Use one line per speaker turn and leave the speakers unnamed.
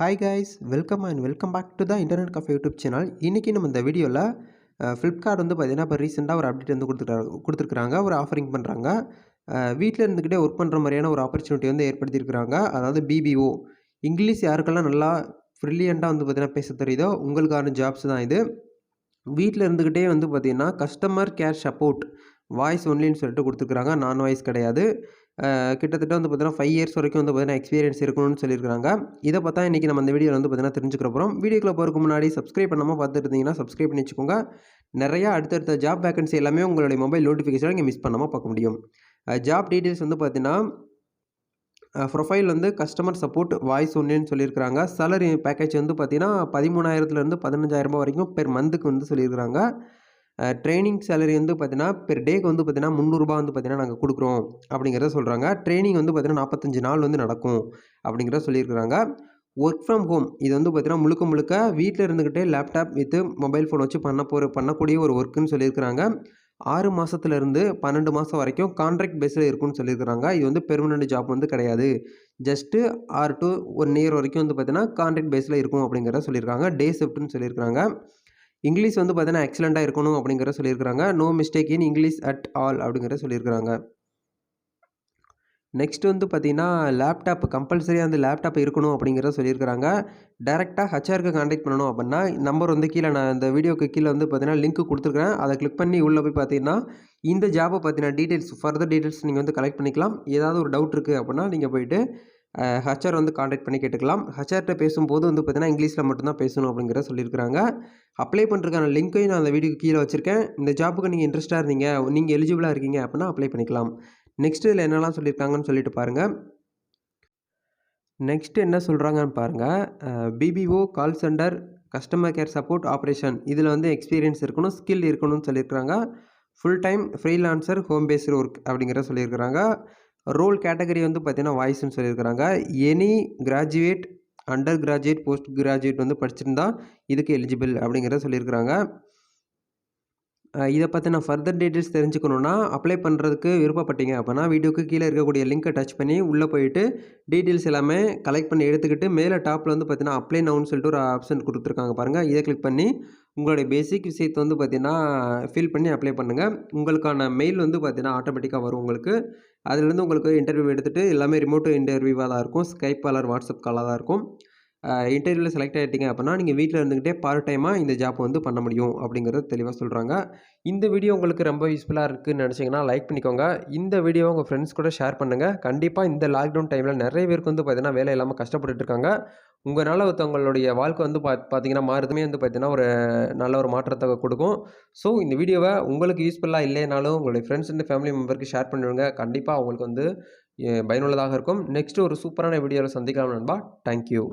Hi guys welcome and welcome back to the internet cafe YouTube channel இன்றைக்கி நம்ம இந்த வீடியோவில் ஃப்ளிப்கார்ட் வந்து பார்த்திங்கன்னா இப்போ ரீசெண்டாக ஒரு அப்டேட் வந்து கொடுத்துருக்காங்க கொடுத்துருக்குறாங்க. ஒரு ஆஃபரிங் பண்ணுறாங்க வீட்டில் இருந்துக்கிட்டே ஒர்க் பண்ணுற மாதிரியான ஒரு ஆப்பர்ச்சுனிட்டி வந்து ஏற்படுத்தியிருக்கிறாங்க. அதாவது பிபிஓ இங்கிலீஷ் யாருக்கெல்லாம் நல்லா ஃப்ரில்லியண்ட்டாக வந்து பார்த்திங்கன்னா பேச தெரியுதோ உங்களுக்கான ஜாப்ஸ் தான் இது. வீட்டில் இருந்துக்கிட்டே வந்து பார்த்திங்கன்னா கஸ்டமர் கேர் சப்போர்ட் வாய்ஸ் ஒன்லின்னு சொல்லிட்டு கொடுத்துருக்குறாங்க. நான் வாய்ஸ் கிடையாது. கிட்டத்தட்ட வந்து பார்த்தீங்கன்னா ஃபைவ் இயர்ஸ் வரைக்கும் வந்து பார்த்தீங்கன்னா எக்ஸ்பீரியன்ஸ் இருக்கணும்னு சொல்லியிருக்காங்க. இதை பார்த்தா இன்றைக்கி நம்ம இந்த வீடியோவில் வந்து பார்த்தீங்கன்னா தெரிஞ்சுக்கிற போகிறோம் வீடியோக்குள்ள போகிறதுக்கு முன்னாடி சப்ஸ்கிரைப் பண்ணாமல் பார்த்துட்டு இருந்தீங்கன்னா சப்ஸ்கிரைப் பண்ணி வச்சுக்கோங்க. நிறையா அடுத்தடுத்த ஜாப் வேகன்சி எல்லாமே உங்களுடைய மொபைல் நோட்டிஃபிகேஷன் நீங்கள் மிஸ் பண்ணாமல் பார்க்க முடியும். ஜாப் டீட்டெயில்ஸ் வந்து பார்த்தீங்கன்னா ப்ரொஃபைல் வந்து கஸ்டமர் சப்போர்ட் வாய்ஸ் ஒன்றுன்னு சொல்லியிருக்கிறாங்க. சேலரி பேக்கேஜ் வந்து பார்த்தீங்கன்னா பதிமூணாயிரத்துலேருந்து பதினஞ்சாயிரம் வரைக்கும் பெர் மந்த்துக்கு வந்து சொல்லியிருக்கிறாங்க. ட்ரைனிங் சேலரி வந்து பார்த்தீங்கன்னா பெர் டேக்கு வந்து பார்த்தீங்கன்னா முந்நூறுரூபா வந்து பார்த்தீங்கன்னா நாங்கள் கொடுக்குறோம் அப்படிங்கிறத சொல்கிறாங்க ட்ரைனிங் வந்து பார்த்தீங்கன்னா நாற்பத்தஞ்சு நாள் வந்து நடக்கும் அப்படிங்கிறத சொல்லியிருக்கிறாங்க. ஒர்க் ஃப்ரம் ஹோம் இது வந்து பார்த்தீங்கன்னா முழுக்க முழுக்க வீட்டில் இருந்துக்கிட்டே லேப்டாப் வித்து மொபைல் ஃபோன் வச்சு பண்ண போகிற பண்ணக்கூடிய ஒரு ஒர்க்குன்னு சொல்லியிருக்கிறாங்க. ஆறு மாதத்துலேருந்து பன்னெண்டு மாதம் வரைக்கும் கான்ட்ராக்ட் பேஸில் இருக்குன்னு சொல்லியிருக்கிறாங்க. இது வந்து பெர்மனெண்ட் ஜாப் வந்து கிடையாது. ஜஸ்ட்டு ஆறு டு ஒன் இயர் வரைக்கும் வந்து பார்த்தீங்கன்னா கான்ட்ராக்ட் பேஸில் இருக்கும் அப்படிங்கிறத சொல்லியிருக்காங்க. டே ஷிஃப்ட்னு சொல்லியிருக்காங்க இங்கிலீஷ் வந்து பார்த்தீங்கன்னா எக்ஸலண்ட்டாக இருக்கணும் அப்படிங்கிற சொல்லியிருக்கிறாங்க. No mistake in English at all அப்படிங்கிற சொல்லியிருக்கிறாங்க. நெக்ஸ்ட் வந்து பார்த்தீங்கன்னா லேப்டாப் கம்பல்சரியாக அந்த லேப்டாப் இருக்கணும் அப்படிங்கிறத சொல்லியிருக்கிறாங்க. டேரெக்டாக ஹச்ஆருக்கு காண்டாக்ட் பண்ணணும் அப்படின்னா நம்பர் வந்து கீழே நான் இந்த வீடியோக்கு கீழே வந்து பார்த்தீங்கன்னா லிங்க் கொடுத்துருக்கேன் அதை கிளிக் பண்ணி உள்ளே போய் பார்த்தீங்கன்னா இந்த ஜாபை பார்த்தீங்கன்னா டீட்டெயில்ஸ் ஃபர்தர் டீட்டெயில்ஸ் நீங்கள் வந்து கலெக்ட் பண்ணிக்கலாம். ஏதாவது ஒரு டவுட் இருக்குது அப்படின்னா நீங்கள் போயிட்டு ஹச்ஆர் வந்து காண்டாக்ட் பண்ணி கேட்டுக்கலாம். ஹச்ஆர்கிட்ட பேசும்போது வந்து பார்த்தீங்கன்னா இங்கிலீஷில் மட்டும்தான் பேசணும் அப்படிங்கிற சொல்லியிருக்கிறாங்க. அப்ளை பண்ணுறதுக்கான லிங்க்கையும் நான் அந்த வீடியோக்கு கீழே வச்சுருக்கேன். இந்த ஜாப்புக்கு நீங்கள் இன்ட்ரெஸ்ட்டாக இருந்தீங்க நீங்கள் எலிஜிபிளாக இருக்கீங்க அப்படின்னா அப்ளை பண்ணிக்கலாம். நெக்ஸ்ட் இதில் என்னெல்லாம் சொல்லியிருக்காங்கன்னு சொல்லிட்டு பாருங்கள் நெக்ஸ்ட்டு என்ன சொல்கிறாங்கன்னு பாருங்கள் BPO call centre customer care support operation இதில் வந்து எக்ஸ்பீரியன்ஸ் இருக்கணும் ஸ்கில் இருக்கணும்னு சொல்லியிருக்கிறாங்க. Full time freelancer home based work அப்படிங்கிற சொல்லியிருக்கிறாங்க. ரோல் கேட்டகரி வந்து பார்த்தீங்கன்னா வாய்ஸ்னு சொல்லியிருக்கிறாங்க. Any graduate under graduate post graduate வந்து படிச்சிருந்தா இதுக்கு எலிஜிபிள் அப்படிங்கிறத சொல்லியிருக்கிறாங்க. இதை பற்றி நான் ஃபர்தர் டீட்டெயில்ஸ் தெரிஞ்சுக்கணுன்னா அப்ளை பண்ணுறதுக்கு விருப்பப்பட்டீங்க அப்படின்னா வீடியோக்கு கீழே இருக்கக்கூடிய லிங்க்கை டச் பண்ணி உள்ளே போயிட்டு டீட்டெயில்ஸ் எல்லாமே கலெக்ட் பண்ணி எடுத்துக்கிட்டு மேலே டாப்பில் வந்து பார்த்தீங்கன்னா அப்ளை நவுன்னு சொல்லிட்டு ஒரு ஆப்ஷன் கொடுத்துருக்காங்க பாருங்கள் இதை கிளிக் பண்ணி உங்களுடைய பேசிக் விஷயத்தை வந்து பார்த்தீங்கன்னா ஃபில் பண்ணி அப்ளை பண்ணுங்கள் உங்களுக்கான மெயில் வந்து பார்த்தீங்கன்னா ஆட்டோமேட்டிக்காக வரும் உங்களுக்கு. அதுலேருந்து உங்களுக்கு இன்டர்வியூ எடுத்துகிட்டு எல்லாமே ரிமோட் இன்டர்வியூவாக தான் இருக்கும். ஸ்கைப் காலர் வாட்ஸ்அப் காலாக தான் இருக்கும். இன்டர்வியூவில் செலக்ட் ஆகிட்டீங்க அப்படின்னா நீங்கள் வீட்டில் இருந்துக்கிட்டே பார்ட் டைமாக இந்த ஜாப் வந்து பண்ண முடியும் அப்படிங்கிறத தெளிவாக சொல்கிறாங்க இந்த வீடியோ உங்களுக்கு ரொம்ப யூஸ்ஃபுல்லாக இருக்குதுன்னு நினச்சிங்கன்னா லைக் பண்ணிக்கோங்க. இந்த வீடியோவை உங்கள் ஃப்ரெண்ட்ஸ் கூட ஷேர் பண்ணுங்கள் கண்டிப்பாக இந்த லாக்டவுன் டைமில் நிறைய பேருக்கு வந்து பார்த்தீங்கன்னா வேலை இல்லாமல் கஷ்டப்பட்டுருக்காங்க உங்களால் ஒருத்தவங்களுடைய வாழ்க்கை வந்து பா பார்த்தீங்கன்னா மாறுதுமே வந்து பார்த்தீங்கன்னா ஒரு நல்ல ஒரு மாற்றத்தை கொடுக்கும். ஸோ இந்த வீடியோவை உங்களுக்கு யூஸ்ஃபுல்லாக இல்லைனாலும் உங்களுடைய ஃப்ரெண்ட்ஸ் அண்ட் ஃபேமிலி மெம்பருக்கு ஷேர் பண்ணிவிடுங்க கண்டிப்பாக அவங்களுக்கு வந்து பயனுள்ளதாக இருக்கும். நெக்ஸ்ட்டு ஒரு சூப்பரான வீடியோவில் சந்திக்கலாம் நண்பா. தேங்க்யூ